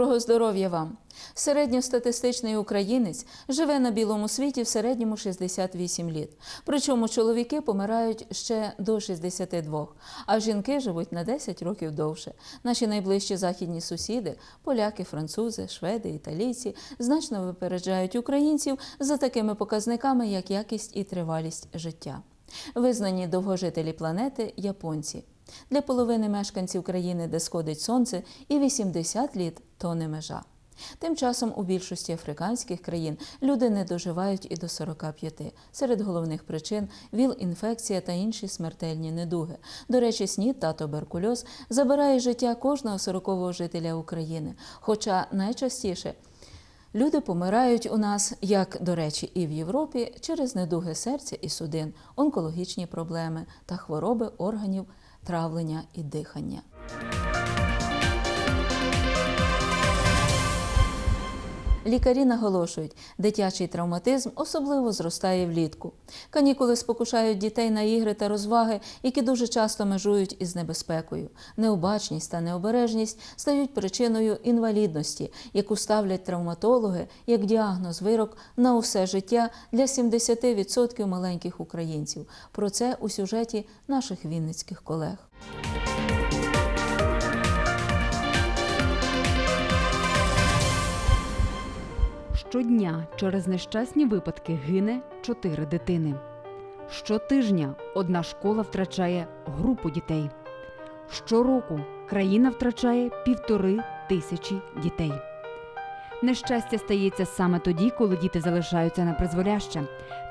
Доброго здоров'я вам! Середньостатистичний українець живе на білому світі в середньому 68 літ. Причому чоловіки помирають ще до 62, а жінки живуть на 10 років довше. Наші найближчі західні сусіди поляки, французи, шведи, італійці значно випереджають українців за такими показниками, як якість і тривалість життя. Визнані довгожителі планети японці. Для половини мешканців країни, де сходить сонце, і 80 літ то не межа. Тим часом у більшості африканських країн люди не доживають і до 45. Серед головних причин ВІЛ-інфекція та інші смертельні недуги. До речі, снід та туберкульоз забирає життя кожного 40-го жителя України. Хоча найчастіше Люди помирають у нас, як до речі, і в Європі, через недуги серця і судин, онкологічні проблеми та хвороби органів травлення і дихання. Лікарі наголошують, дитячий травматизм особливо зростає влітку. Канікули спокушають дітей на ігри та розваги, які дуже часто межують із небезпекою. Необачність та необережність стають причиною інвалідності, яку ставлять травматологи як діагноз вирок на усе життя для 70% маленьких українців. Про це у сюжеті наших вінницьких колег. Щодня через нещасні випадки гине чотири дитини. Щотижня одна школа втрачає групу дітей. Щороку країна втрачає півтори тисячі дітей. Нещастя стається саме тоді, коли діти залишаються на призволяще,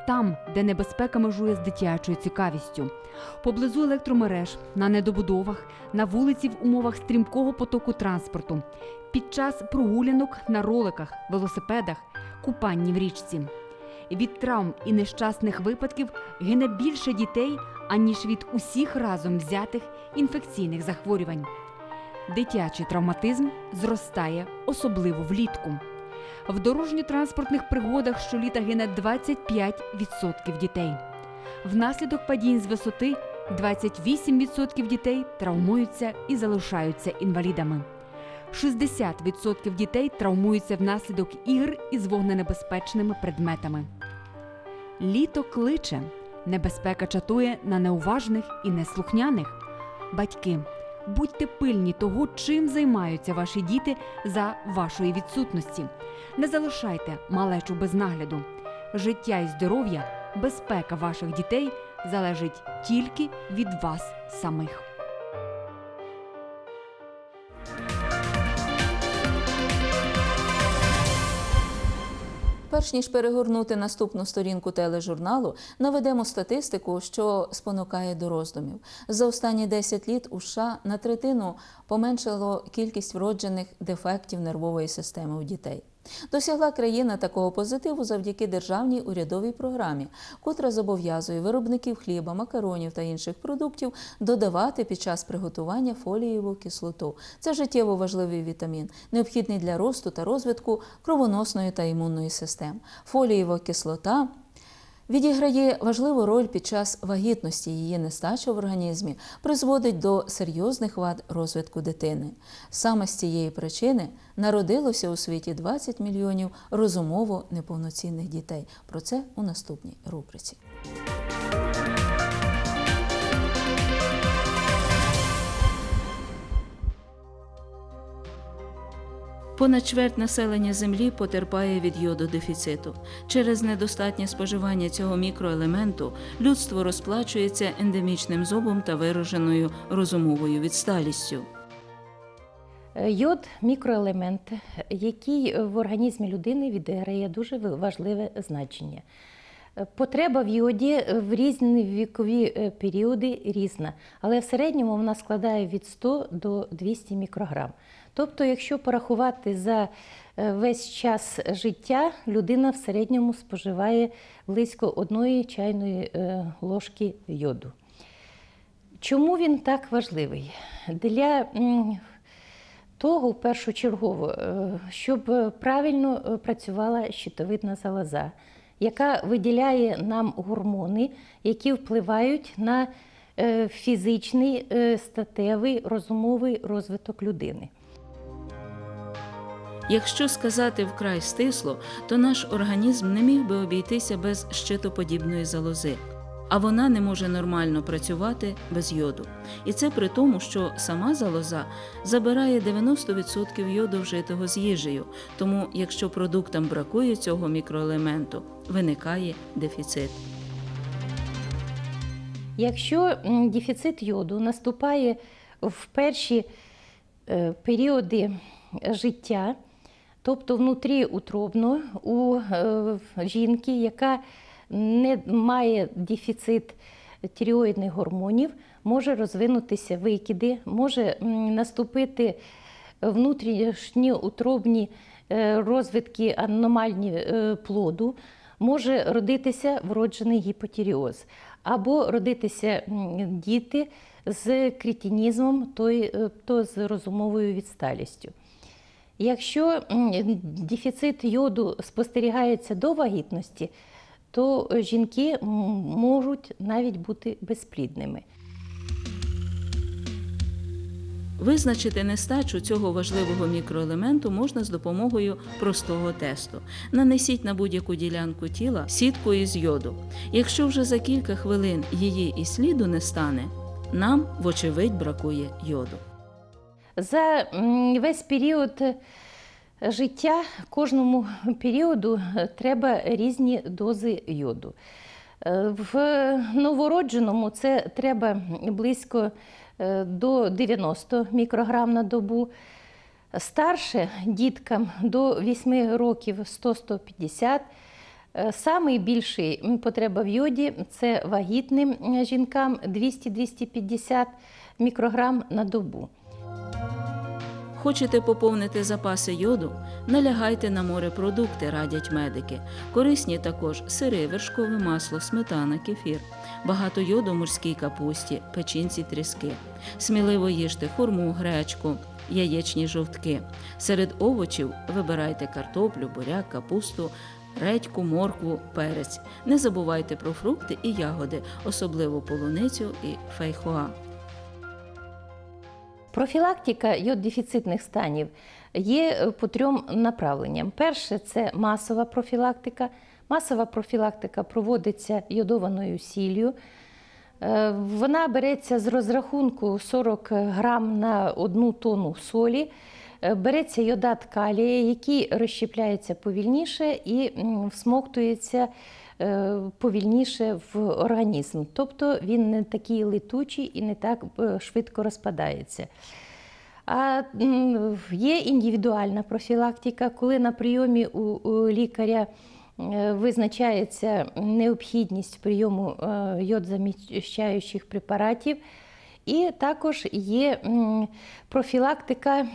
там, де небезпека межує з дитячою цікавістю, поблизу електромереж, на недобудовах, на вулиці в умовах стрімкого потоку транспорту, під час прогулянок на роликах, велосипедах, купанні в річці. Від травм і нещасних випадків гине більше дітей, аніж від усіх разом взятих інфекційних захворювань. Дитячий травматизм зростає особливо влітку. В дорожньо-транспортних пригодах щоліта гине 25% дітей. Внаслідок падінь з висоти 28% дітей травмуються і залишаються інвалідами. 60% дітей травмуються внаслідок ігр із вогненебезпечними предметами. Літо кличе, небезпека чатує на неуважних і неслухняних. Батьки, будьте пильні того, чим займаються ваші діти за вашої відсутності. Не залишайте малечу без нагляду. Життя і здоров'я, безпека ваших дітей залежить тільки від вас самих. Перш ніж перегорнути наступну сторінку тележурналу, наведемо статистику, що спонукає до роздумів. За останні 10 літ у США на третину поменшало кількість вроджених дефектів нервової системи у дітей. Досягла країна такого позитиву завдяки державній урядовій програмі, котра зобов'язує виробників хліба, макаронів та інших продуктів додавати під час приготування фолієву кислоту. Це життєво важливий вітамін, необхідний для росту та розвитку кровоносної та імунної систем. Фолієва кислота відіграє важливу роль під час вагітності. Її нестача в організмі призводить до серйозних вад розвитку дитини. Саме з цієї причини народилося у світі 20 мільйонів розумово неповноцінних дітей. Про це у наступній рубриці. Понад чверть населення землі потерпає від йододефіциту. Через недостатнє споживання цього мікроелементу людство розплачується ендемічним зобом та вираженою розумовою відсталістю. Йод мікроелемент, який в організмі людини відіграє дуже важливе значення. Потреба в йоді в різні вікові е, періоди різна, але в середньому вона складає від 100 до 200 мікрограм. Тобто, якщо порахувати за е, весь час життя, людина в середньому споживає близько одної чайної е, ложки йоду. Чому він так важливий? Для того, першочергово, е, щоб правильно працювала щитовидна залоза, яка виділяє нам гормони, які впливають на фізичний, статевий, розумовий розвиток людини. Якщо сказати вкрай стисло, то наш організм не міг би обійтися без щитоподібної залози, а вона не може нормально працювати без йоду. І це при тому, що сама залоза забирає 90% йоду вжитого з їжею. Тому, якщо продуктам бракує цього мікроелементу, виникає дефіцит. Якщо дефіцит йоду наступає в перші е, періоди життя, тобто внутріутробно у е, жінки, яка не має дефіцит тиреоїдних гормонів, може розвинутися викиди, може наступити внутрішньоутробні е, розвитки аномальні е, плоду, може родитися вроджений гіпотіріоз, або родитися діти з е, то з розумовою відсталістю. Якщо дефіцит йоду спостерігається до вагітності, то жінки можуть навіть бути безплідними. Визначити нестачу цього важливого мікроелементу можна з допомогою простого тесту. Нанесіть на будь-яку ділянку тіла сітку із йоду. Якщо вже за кілька хвилин її і сліду не стане, нам, вочевидь, бракує йоду. За весь період е, життя кожному періоду е, треба різні дози йоду. Е, В новородженому це треба близько до 90 мікрограм на добу. Старше діткам до 8 років 100-150. Е, Самий більший потреба в йоді це вагітним жінкам 200-250 мікрограм на добу. Хочете поповнити запаси йоду? Налягайте на морепродукти, радять медики. Корисні також сири, вершкове масло, сметана, кефір. Багато йоду в морській капусті, печінці тріски. Сміливо їжте хурму, гречку, яєчні жовтки. Серед овочів вибирайте картоплю, буряк, капусту, редьку, моркву, перець. Не забувайте про фрукти і ягоди, особливо полуницю і фейхоа. Профілактика йод-дефіцитних станів є е, по трьом направленням. Перше це масова профілактика. Масова профілактика проводиться йодованою сіллю. Е, Вона береться з розрахунку 40 грам на одну тонну солі. Е, Береться йодат калія, який розщепляється повільніше і всмоктується е, повільніше в організм. Тобто він не такий летучий і не так е, швидко розпадається. А є індивідуальна профілактика, коли на прийомі у, лікаря визначається необхідність прийому йодзаміщаючих препаратів. І також є профілактика,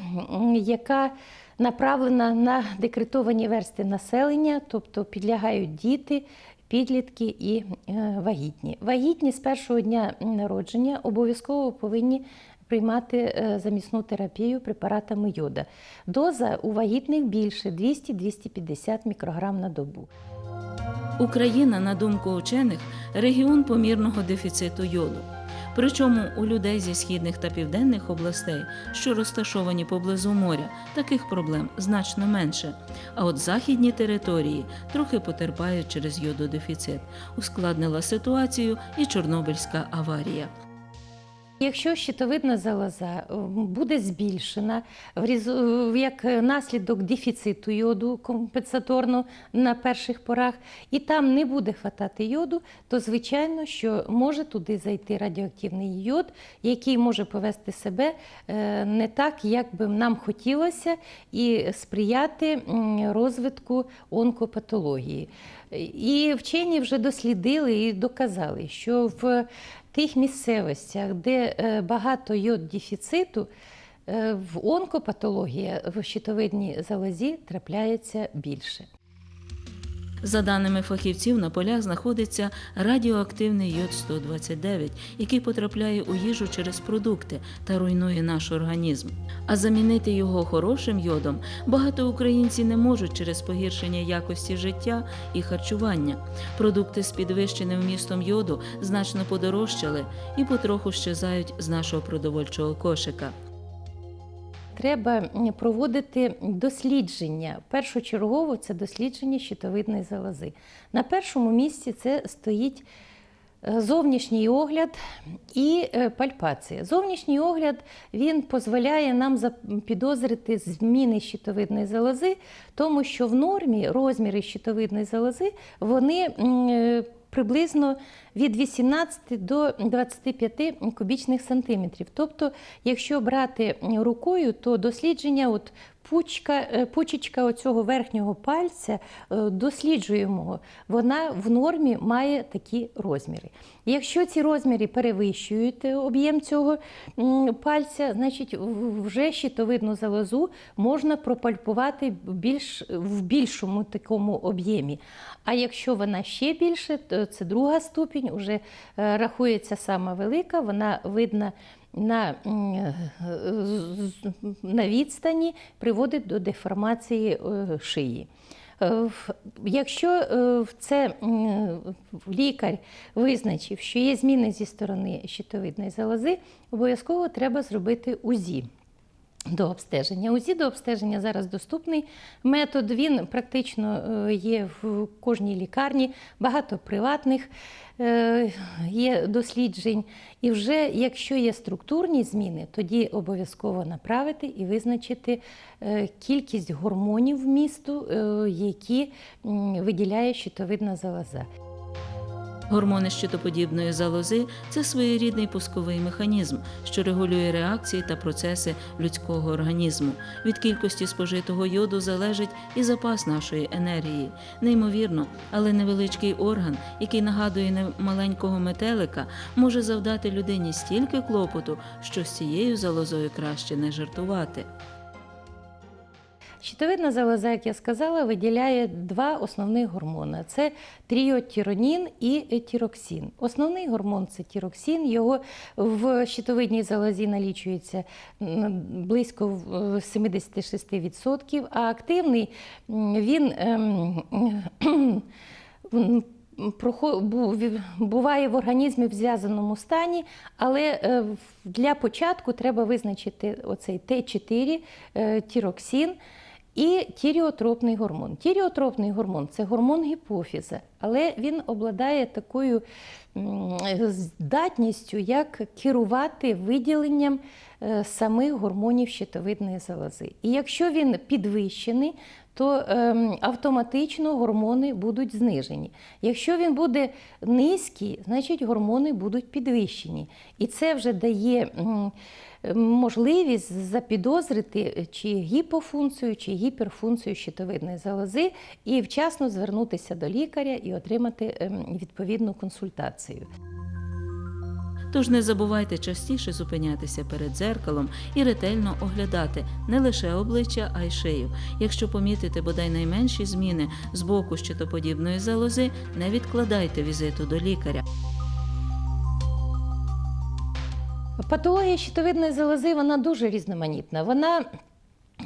яка направлена на декретовані версти населення, тобто підлягають діти, підлітки і е, вагітні. Вагітні з першого дня народження обов'язково повинні приймати е, замісну терапію препаратами йода. Доза у вагітних більше 200-250 мікрограм на добу. Україна, на думку учених, регіон помірного дефіциту йоду. Причому у людей зі східних та південних областей, що розташовані поблизу моря, таких проблем значно менше. А от західні території трохи потерпають через йододефіцит. Ускладнила ситуацію і Чорнобильська аварія. Якщо щитовидна залоза буде збільшена як наслідок дефіциту йоду компенсаторно на перших порах, і там не буде хватати йоду, то звичайно, що може туди зайти радіоактивний йод, який може повести себе е, не так, як би нам хотілося, і сприяти розвитку онкопатології. І вчені вже дослідили і доказали, що в тих місцевостях, де е, багато йод дефіциту, е, в онкопатологія в щитовидній залозі трапляється більше. За даними фахівців, на полях знаходиться радіоактивний йод 129, який потрапляє у їжу через продукти та руйнує наш організм. А замінити його хорошим йодом багато українців не можуть через погіршення якості життя і харчування. Продукти з підвищеним вмістом йоду значно подорожчали і потроху щезають з нашого продовольчого кошика. Треба проводити дослідження. Першочергово це дослідження щитовидної залози. На першому місці це стоїть е, зовнішній огляд і е, пальпація. Зовнішній огляд він дозволяє нам запідозрити зміни щитовидної залози, тому що в нормі розміри щитовидної залози вони е, приблизно від 18 до 25 кубічних сантиметрів. Тобто, якщо брати рукою, то дослідження от пучка, е, пучечка оцього верхнього пальця е, досліджуємо, вона в нормі має такі розміри. Якщо ці розміри перевищують е, об'єм цього пальця, значить вже щитовидну залозу можна пропальпувати більш, в більшому такому об'ємі. А якщо вона ще більше, то це друга ступінь, вже рахується сама велика, вона видна на, на відстані, приводить до деформації е, шиї. Е, Якщо е, це лікар визначив, що є зміни зі сторони щитовидної залози, обов'язково треба зробити УЗІ. До обстеження. УЗІ до обстеження зараз доступний метод. Він практично е, є в кожній лікарні, багато приватних е, є досліджень. І вже якщо є структурні зміни, тоді обов'язково направити і визначити е, кількість гормонів вмісту, е, які виділяє щитовидна залоза. Гормони щитоподібної залози це своєрідний пусковий механізм, що регулює реакції та процеси людського організму. Від кількості спожитого йоду залежить і запас нашої енергії. Неймовірно, але невеличкий орган, який нагадує маленького метелика, може завдати людині стільки клопоту, що з цією залозою краще не жартувати. Щитовидна залоза, як я сказала, виділяє два основних гормони: це тріотіронін і тіроксин. Основний гормон це тіроксин. Його в щитовидній залозі налічується близько е, 76%, а активний він ем, м, прохо- бу- ві- буває в організмі в зв'язаному стані, але е, для початку треба визначити оцей Т4 е, тіроксин. І тіріотропний гормон. Тіріотропний гормон це гормон гіпофіза, але він обладає такою здатністю, як керувати виділенням е, самих гормонів щитовидної залози. І якщо він підвищений, то ем, автоматично гормони будуть знижені. Якщо він буде низький, значить гормони будуть підвищені. І це вже дає м, можливість запідозрити чи гіпофункцію, чи гіперфункцію щитовидної залози і вчасно звернутися до лікаря і отримати ем, відповідну консультацію. Тож не забувайте частіше зупинятися перед дзеркалом і ретельно оглядати не лише обличчя, а й шию. Якщо помітите бодай найменші зміни з боку щитоподібної залози, не відкладайте візиту до лікаря. Патологія щитовидної залози вона дуже різноманітна. Вона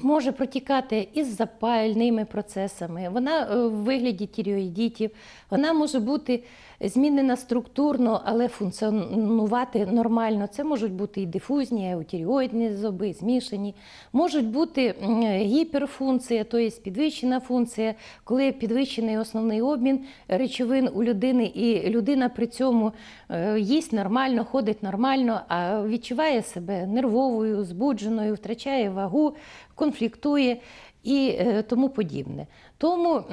може протікати із запальними процесами, вона е, в вигляді тіріоїдітів, вона може бути змінена структурно, але функціонувати нормально. Це можуть бути і дифузні, і еутіріоїдні зуби, змішані. Можуть бути гіперфункція, тобто підвищена функція, коли підвищений основний обмін речовин у людини, і людина при цьому е, їсть нормально, ходить нормально, а відчуває себе нервовою, збудженою, втрачає вагу, конфліктує і е, тому подібне. Тому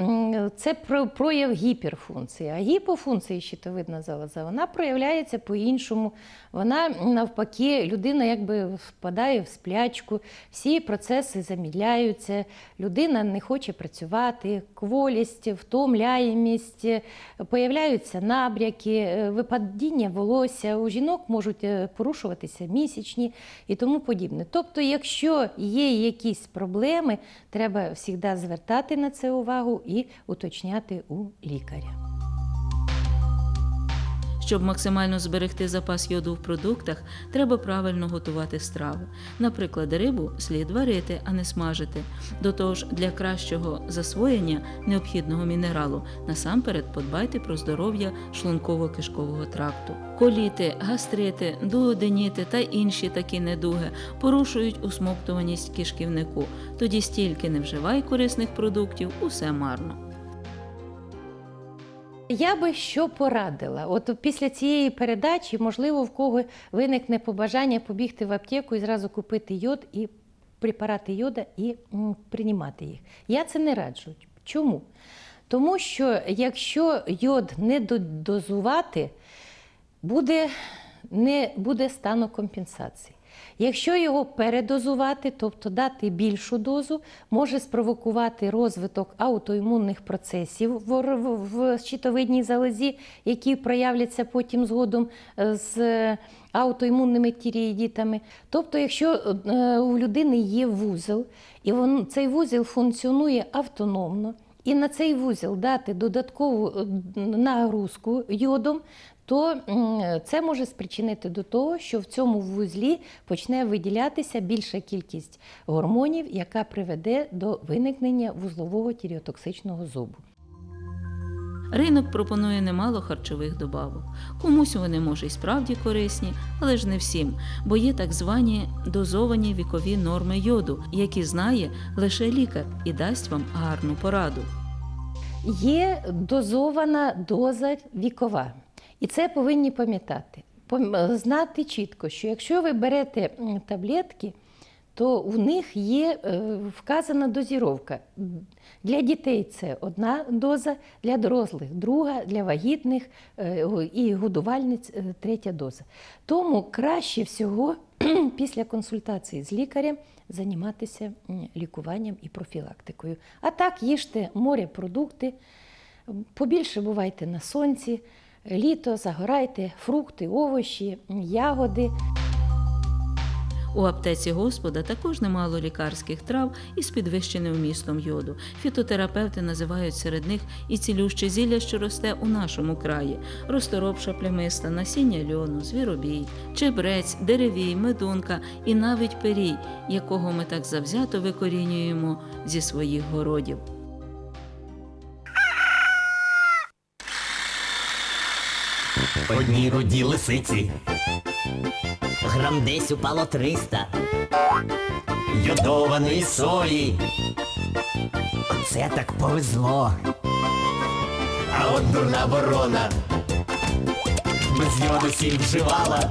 це прояв гіперфункції. А гіпофункція щитовидна залоза вона проявляється по-іншому. Вона навпаки, людина якби впадає в сплячку, всі процеси замідляються, людина не хоче працювати, кволість, втомляємість, появляються набряки, е, випадіння волосся. У жінок можуть е, порушуватися місячні і тому подібне. Тобто, якщо є якісь проблеми, треба завжди звертати на це увагу і уточняти у лікаря. Щоб максимально зберегти запас йоду в продуктах, треба правильно готувати страви. Наприклад, рибу слід варити, а не смажити. До того ж, для кращого засвоєння необхідного мінералу насамперед подбайте про здоров'я шлунково-кишкового тракту. Коліти, гастрити, дуоденіти та інші такі недуги порушують усмоктуваність кишківнику. Тоді стільки не вживай корисних продуктів, усе марно. Я би що порадила? От після цієї передачі, можливо, в кого виникне побажання побігти в аптеку і зразу купити йод і препарати йода і приймати їх. Я це не раджу. Чому? Тому що якщо йод не дозувати, буде, не буде стану компенсації. Якщо його передозувати, тобто дати більшу дозу, може спровокувати розвиток аутоімунних процесів в, щитовидній залозі, які проявляться потім згодом е, з аутоімунними тірієдітами. Тобто, якщо е, у людини є вузол, і цей вузол функціонує автономно, і на цей вузол дати додаткову е, нагрузку йодом, то це може спричинити до того, що в цьому вузлі почне виділятися більша кількість гормонів, яка приведе до виникнення вузлового тіріотоксичного зубу. Ринок пропонує немало харчових добавок. Комусь вони може й справді корисні, але ж не всім, бо є так звані дозовані вікові норми йоду, які знає лише лікар і дасть вам гарну пораду. Є дозована доза вікова. І це повинні пам'ятати. Знати чітко, що якщо ви берете таблетки, то у них є е, вказана дозіровка. Для дітей це одна доза, для дорослих друга, для вагітних е, і годувальниць е, третя доза. Тому краще всього після консультації з лікарем займатися лікуванням і профілактикою. А так їжте морепродукти, побільше бувайте на сонці, літо загорайте, фрукти, овочі, ягоди. У аптеці Господа також немало лікарських трав із підвищеним вмістом йоду. Фітотерапевти називають серед них і цілюще зілля, що росте у нашому краї: розторопша плямиста, насіння льону, звіробій, чебрець, деревій, медунка і навіть перій, якого ми так завзято викорінюємо зі своїх городів. Одній руді лисиці. Грам десь упало триста. Йодованої сої. Оце так повезло. А от дурна ворона. Без йоду сіль вживала.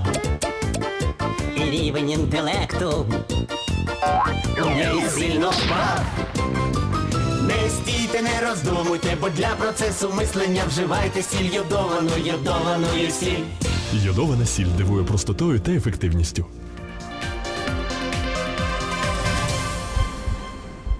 І рівень інтелекту. У неї сильно впав. Не роздумуйте, бо для процесу мислення вживайте сіль йодовану, йодованою сіль. Йодована сіль дивує простотою та ефективністю.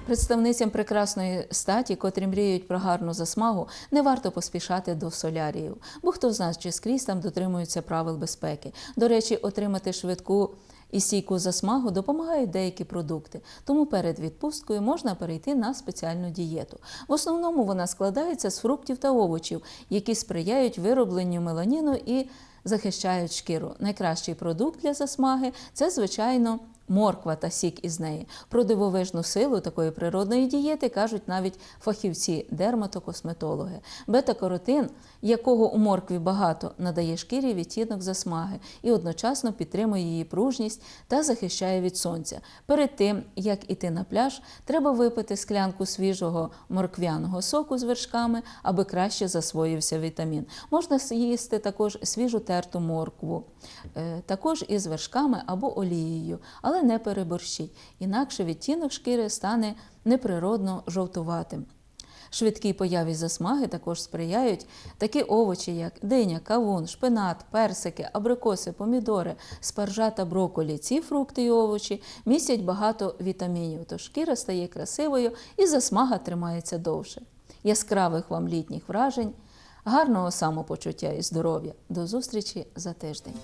Представницям прекрасної статі, котрі мріють про гарну засмагу, не варто поспішати до соляріїв, бо хто знає, чи скрізь там дотримуються правил безпеки. До речі, отримати швидку і стійку засмагу допомагають деякі продукти, тому перед відпусткою можна перейти на спеціальну дієту. В основному вона складається з фруктів та овочів, які сприяють виробленню меланіну і захищають шкіру. Найкращий продукт для засмаги це, звичайно, морква та сік із неї. Про дивовижну силу такої природної дієти кажуть навіть фахівці дерматокосметологи. Бета-каротин, якого у моркві багато, надає шкірі відтінок засмаги і одночасно підтримує її пружність та захищає від сонця. Перед тим як іти на пляж, треба випити склянку свіжого морквяного соку з вершками, аби краще засвоївся вітамін. Можна з'їсти також свіжу терту моркву, е, також із вершками або олією, але не переборщіть, інакше відтінок шкіри стане неприродно жовтуватим. Швидкій появі засмаги також сприяють такі овочі, як диня, кавун, шпинат, персики, абрикоси, помідори, спаржа та броколі. Ці фрукти і овочі містять багато вітамінів, тож шкіра стає красивою і засмага тримається довше. Яскравих вам літніх вражень, гарного самопочуття і здоров'я. До зустрічі за тиждень.